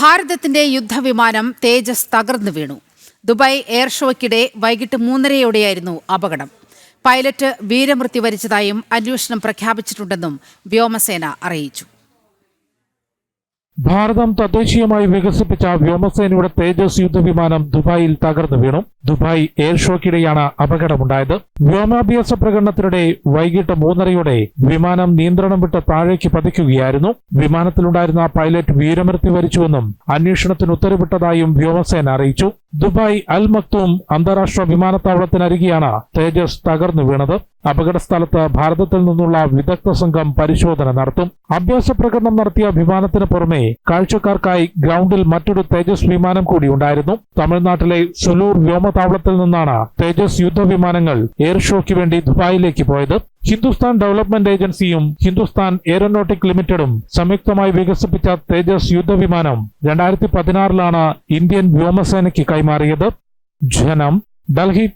ഭാരതത്തിന്റെ യുദ്ധവിമാനം തേജസ് തകർന്നു വീണു. ദുബായ് എയർ ഷോയ്ക്കിടെ വൈകിട്ട് മൂന്നരയോടെയായിരുന്നു അപകടം. പൈലറ്റ് വീരമൃത്യു വരിച്ചതായും അന്വേഷണം പ്രഖ്യാപിച്ചിട്ടുണ്ടെന്നും വ്യോമസേന അറിയിച്ചു. ഭാരതം തദ്ദേശീയമായി വികസിപ്പിച്ച വ്യോമസേനയുടെ തേജസ് യുദ്ധവിമാനം ദുബായിൽ തകർന്നു വീണു. ദുബായ് എയർ ഷോക്കിടെയാണ് അപകടമുണ്ടായത്. വ്യോമാഭ്യാസ പ്രകടനത്തിനിടെ വൈകിട്ട് മൂന്നരയോടെ വിമാനം നിയന്ത്രണം വിട്ട് താഴേക്ക് പതിക്കുകയായിരുന്നു. വിമാനത്തിലുണ്ടായിരുന്ന പൈലറ്റ് വീരമൃത്യു വരിച്ചുവെന്നും അന്വേഷണത്തിന് ഉത്തരവിട്ടതായും വ്യോമസേന അറിയിച്ചു. ദുബായ് അൽ മക്തൂം അന്താരാഷ്ട്ര വിമാനത്താവളത്തിനരികെയാണ് തേജസ് തകർന്നു വീണത്. അപകട സ്ഥലത്ത് ഭാരതത്തിൽ നിന്നുള്ള വിദഗ്ധ സംഘം പരിശോധന നടത്തും. അഭ്യാസ പ്രകടനം നടത്തിയ വിമാനത്തിന് പുറമെ കാഴ്ചക്കാർക്കായി ഗ്രൗണ്ടിൽ മറ്റൊരു തേജസ് വിമാനം കൂടി ഉണ്ടായിരുന്നു. തമിഴ്നാട്ടിലെ സുലൂർ വ്യോമതാവളത്തിൽ നിന്നാണ് തേജസ് യുദ്ധവിമാനങ്ങൾ എയർ ഷോയ്ക്ക് വേണ്ടി ദുബായിലേക്ക് പോയത്. ഹിന്ദുസ്ഥാൻ ഡെവലപ്മെന്റ് ഏജൻസിയും ഹിന്ദുസ്ഥാൻ എയറോനോട്ടിക് ലിമിറ്റഡും സംയുക്തമായി വികസിപ്പിച്ച തേജസ് യുദ്ധവിമാനം രണ്ടായിരത്തി പതിനാറിലാണ് ഇന്ത്യൻ വ്യോമസേനയ്ക്ക് കൈമാറിയത്. ജനം ഡൽഹി